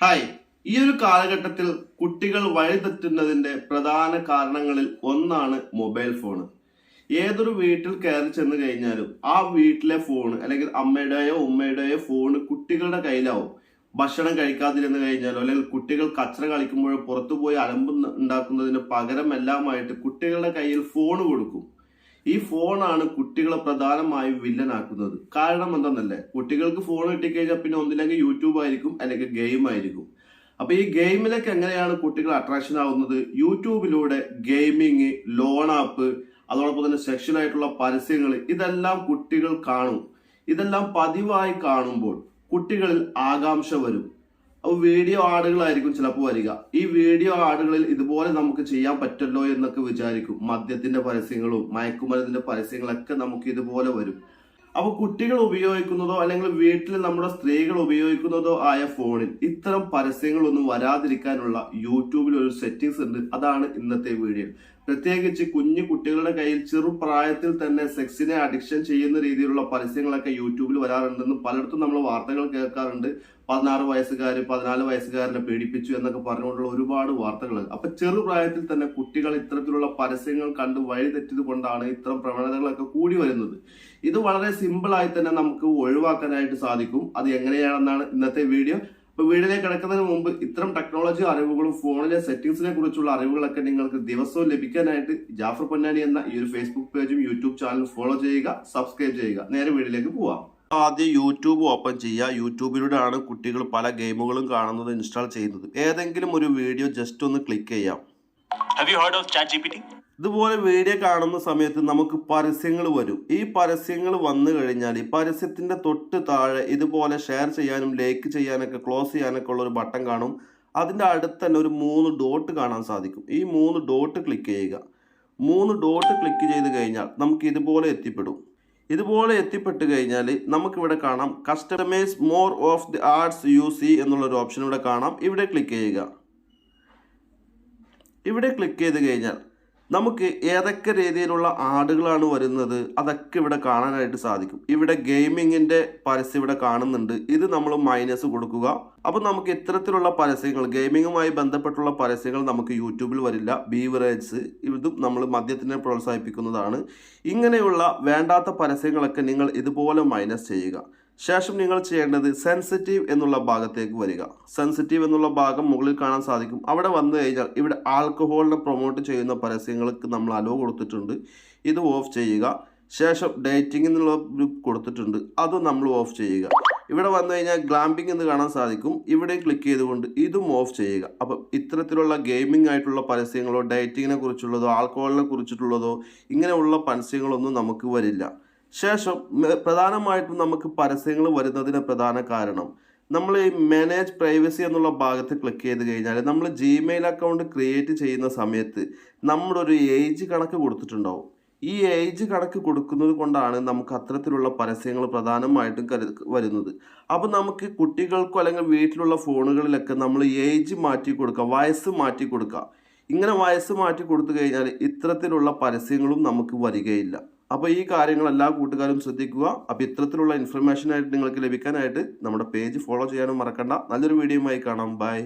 Hi. ഈ ഒരു കാലഘട്ടത്തിൽ കുട്ടികൾ വഴിതെറ്റുന്നതിന്റെ പ്രധാന കാരണങ്ങളിൽ ഒന്നാണ് മൊബൈൽ ഫോൺ ഏതൊരു വീട്ടിൽ കയറി ചെന്ന് കഴിഞ്ഞാലും ആ വീട്ടിലെ ഫോൺ അല്ലെങ്കിൽ അമ്മയുടെയോ ഉമ്മയുടെയോ ഫോൺ കുട്ടികളുടെ കയ്യിലാവും. ഭക്ഷണം കഴിക്കാതിരുന്ന് കഴിഞ്ഞാലോ അല്ലെങ്കിൽ കുട്ടികൾ കച്ചറ കളിക്കുമ്പോഴോ പുറത്തുപോയി അലമ്പ് ഉണ്ടാക്കുന്നതിന് പകരം എല്ലാമായിട്ട് കുട്ടികളുടെ കയ്യിൽ ഫോൺ കൊടുക്കും. ഈ ഫോണാണ് കുട്ടികളെ പ്രധാനമായും വില്ലനാക്കുന്നത്. കാരണം എന്താണെന്നല്ലേ കുട്ടികൾക്ക് ഫോൺ കിട്ടിക്കഴിഞ്ഞാൽ പിന്നെ ഒന്നില്ലെങ്കിൽ യൂട്യൂബ് ആയിരിക്കും അല്ലെങ്കിൽ ഗെയിം ആയിരിക്കും. അപ്പൊ ഈ ഗെയിമിലേക്ക് എങ്ങനെയാണ് കുട്ടികൾ അട്രാക്ഷൻ ആവുന്നത്? യൂട്യൂബിലൂടെ ഗെയിമിങ് ലോൺ ആപ്പ് അതോടൊപ്പം തന്നെ സെക്ഷൽ ആയിട്ടുള്ള പരസ്യങ്ങൾ ഇതെല്ലാം കുട്ടികൾ കാണും. ഇതെല്ലാം പതിവായി കാണുമ്പോൾ കുട്ടികളിൽ ആകാംക്ഷ വരും. അപ്പോൾ വീഡിയോ ആടുകളായിരിക്കും ചിലപ്പോൾ വരിക. ഈ വീഡിയോ ആടുകളിൽ ഇതുപോലെ നമുക്ക് ചെയ്യാൻ പറ്റല്ലോ എന്നൊക്കെ വിചാരിക്കും. മദ്യത്തിന്റെ പരസ്യങ്ങളും മയക്കുമരുന്നിന്റെ പരസ്യങ്ങളൊക്കെ നമുക്ക് ഇതുപോലെ വരും. അപ്പോൾ കുട്ടികൾ ഉപയോഗിക്കുന്നതോ അല്ലെങ്കിൽ വീട്ടിൽ നമ്മുടെ സ്ത്രീകൾ ഉപയോഗിക്കുന്നതോ ആയ ഫോണിൽ ഇത്തരം പരസ്യങ്ങളൊന്നും വരാതിരിക്കാനുള്ള യൂട്യൂബിൽ ഒരു സെറ്റിംഗ്സ് ഉണ്ട്. അതാണ് ഇന്നത്തെ വീഡിയോ. പ്രത്യേകിച്ച് കുഞ്ഞു കുട്ടികളുടെ കയ്യിൽ ചെറുപ്രായത്തിൽ തന്നെ സെക്സിനെ അഡിക്ഷൻ ചെയ്യുന്ന രീതിയിലുള്ള പരസ്യങ്ങളൊക്കെ യൂട്യൂബിൽ വരാറുണ്ടെന്ന് പലയിടത്തും നമ്മൾ വാർത്തകൾ കേൾക്കാറുണ്ട്. പതിനാറ് വയസ്സുകാർ പതിനാല് വയസ്സുകാരനെ പീഡിപ്പിച്ചു എന്നൊക്കെ പറഞ്ഞുകൊണ്ടുള്ള ഒരുപാട് വാർത്തകൾ. അപ്പൊ ചെറുപ്രായത്തിൽ തന്നെ കുട്ടികൾ ഇത്തരത്തിലുള്ള പരസ്യങ്ങൾ കണ്ട് വഴിതെറ്റിയത് കൊണ്ടാണ് ഇത്തരം പ്രവണതകളൊക്കെ കൂടി വരുന്നത്. ഇത് വളരെ സിമ്പിൾ ആയി തന്നെ നമുക്ക് ഒഴിവാക്കാനായിട്ട് സാധിക്കും. അത് എങ്ങനെയാണെന്നാണ് ഇന്നത്തെ വീഡിയോ. അപ്പൊ വീഡിയോയിലേക്ക് കിടക്കുന്നതിന് മുമ്പ് ഇത്തരം ടെക്നോളജി അറിവുകളും ഫോണിലെ സെറ്റിംഗ്സിനെ കുറിച്ചുള്ള അറിവുകളൊക്കെ നിങ്ങൾക്ക് ദിവസവും ലഭിക്കാനായിട്ട് ജാഫർ പൊന്നാനി എന്ന ഈ ഒരു ഫേസ്ബുക്ക് പേജും യൂട്യൂബ് ചാനലും ഫോളോ ചെയ്യുക സബ്സ്ക്രൈബ് ചെയ്യുക. നേരെ വീഡിയോയിലേക്ക് പോവാം. ആദ്യം യൂട്യൂബ് ഓപ്പൺ ചെയ്യുക. യൂട്യൂബിലൂടെയാണ് കുട്ടികൾ പല ഗെയിമുകളും കാണുന്നത് ഇൻസ്റ്റാൾ ചെയ്യുന്നത്. ഏതെങ്കിലും ഒരു വീഡിയോ ജസ്റ്റ് ഒന്ന് ക്ലിക്ക് ചെയ്യാം. Have you heard of ChatGPT? ഇതുപോലെ വീഡിയോ കാണുന്ന സമയത്ത് നമുക്ക് പരസ്യങ്ങൾ വരും. ഈ പരസ്യങ്ങൾ വന്നു കഴിഞ്ഞാൽ ഈ പരസ്യത്തിന്റെ തൊട്ട് താഴെ ഇതുപോലെ ഷെയർ ചെയ്യാനും ലൈക്ക് ചെയ്യാനൊക്കെ ക്ലോസ് ചെയ്യാനൊക്കെ ഉള്ള ഒരു ബട്ടൺ കാണും. അതിന്റെ അടുത്ത് തന്നെ ഒരു മൂന്ന് ഡോട്ട് കാണാൻ സാധിക്കും. ഈ മൂന്ന് ഡോട്ട് ക്ലിക്ക് ചെയ്യുക. മൂന്ന് ഡോട്ട് ക്ലിക്ക് ചെയ്ത് കഴിഞ്ഞാൽ നമുക്ക് ഇതുപോലെ എത്തിപ്പെടും. ഇതുപോലെ എത്തിപ്പെട്ട് കഴിഞ്ഞാൽ നമുക്കിവിടെ കാണാം customise more of the arts U C എന്നുള്ളൊരു ഓപ്ഷൻ ഇവിടെ കാണാം. ഇവിടെ ക്ലിക്ക് ചെയ്യുക. ഇവിടെ ക്ലിക്ക് ചെയ്ത് കഴിഞ്ഞാൽ നമുക്ക് ഏതൊക്കെ രീതിയിലുള്ള ആടുകളാണ് വരുന്നത് അതൊക്കെ ഇവിടെ കാണാനായിട്ട് സാധിക്കും. ഇവിടെ ഗെയിമിങ്ങിന്റെ പരസ്യം ഇവിടെ കാണുന്നുണ്ട്. ഇത് നമ്മൾ മൈനസ് കൊടുക്കുക. അപ്പോൾ നമുക്ക് ഇത്തരത്തിലുള്ള പരസ്യങ്ങൾ ഗെയിമിങ്ങുമായി ബന്ധപ്പെട്ടുള്ള പരസ്യങ്ങൾ നമുക്ക് യൂട്യൂബിൽ വരില്ല. ബീവറേജ് ഇതും നമ്മൾ മദ്യത്തിനെ പ്രോത്സാഹിപ്പിക്കുന്നതാണ്. ഇങ്ങനെയുള്ള വേണ്ടാത്ത പരസ്യങ്ങളൊക്കെ നിങ്ങൾ ഇതുപോലെ മൈനസ് ചെയ്യുക. ശേഷം നിങ്ങൾ ചെയ്യേണ്ടത് സെൻസിറ്റീവ് എന്നുള്ള ഭാഗത്തേക്ക് വരിക. സെൻസിറ്റീവ് എന്നുള്ള ഭാഗം മുകളിൽ കാണാൻ സാധിക്കും. അവിടെ വന്നു കഴിഞ്ഞാൽ ഇവിടെ ആൽക്കഹോളിനെ പ്രൊമോട്ട് ചെയ്യുന്ന പരസ്യങ്ങൾക്ക് നമ്മൾ അലോ കൊടുത്തിട്ടുണ്ട്. ഇത് ഓഫ് ചെയ്യുക. ശേഷം ഡേറ്റിംഗ് എന്നുള്ള ഗ്രൂപ്പ് കൊടുത്തിട്ടുണ്ട്. അത് നമ്മൾ ഓഫ് ചെയ്യുക. ഇവിടെ വന്നു കഴിഞ്ഞാൽ ഗ്ലാമ്പിംഗ് എന്ന് കാണാൻ സാധിക്കും. ഇവിടെ ക്ലിക്ക് ചെയ്തുകൊണ്ട് ഇതും ഓഫ് ചെയ്യുക. അപ്പം ഇത്തരത്തിലുള്ള ഗെയിമിംഗ് ആയിട്ടുള്ള പരസ്യങ്ങളോ ഡേറ്റിങ്ങിനെ കുറിച്ചുള്ളതോ ആൽക്കഹോളിനെ കുറിച്ചിട്ടുള്ളതോ ഇങ്ങനെയുള്ള പരസ്യങ്ങളൊന്നും നമുക്ക് വരില്ല. ശേഷം പ്രധാനമായിട്ടും നമുക്ക് പരസ്യങ്ങൾ വരുന്നതിന് പ്രധാന കാരണം. നമ്മൾ ഈ മാനേജ് പ്രൈവസി എന്നുള്ള ഭാഗത്ത് ക്ലിക്ക് ചെയ്ത് കഴിഞ്ഞാൽ നമ്മൾ ജിമെയിൽ അക്കൗണ്ട് ക്രിയേറ്റ് ചെയ്യുന്ന സമയത്ത് നമ്മളൊരു ഏജ് കണക്ക് കൊടുത്തിട്ടുണ്ടാവും. ഈ ഏജ് കണക്ക് കൊടുക്കുന്നത് കൊണ്ടാണ് നമുക്ക് അത്തരത്തിലുള്ള പരസ്യങ്ങൾ പ്രധാനമായിട്ടും കരു വരുന്നത്. അപ്പോൾ നമുക്ക് കുട്ടികൾക്കോ അല്ലെങ്കിൽ വീട്ടിലുള്ള ഫോണുകളിലൊക്കെ നമ്മൾ ഏജ് മാറ്റി കൊടുക്കുക വയസ്സ് മാറ്റി കൊടുക്കുക ഇങ്ങനെ വയസ്സ് മാറ്റി കൊടുത്തു കഴിഞ്ഞാൽ ഇത്തരത്തിലുള്ള പരസ്യങ്ങളും നമുക്ക് വരികയില്ല. അപ്പോൾ ഈ കാര്യങ്ങൾ എല്ലാ കൂട്ടുകാരും ശ്രദ്ധിക്കുക. അപ്പോൾ ഇത്തരത്തിലുള്ള ഇൻഫർമേഷൻ ആയിട്ട് നിങ്ങൾക്ക് ലഭിക്കാനായിട്ട് നമ്മുടെ പേജ് ഫോളോ ചെയ്യാനും മറക്കണ്ട. നല്ലൊരു വീഡിയോയുമായി കാണാം. ബൈ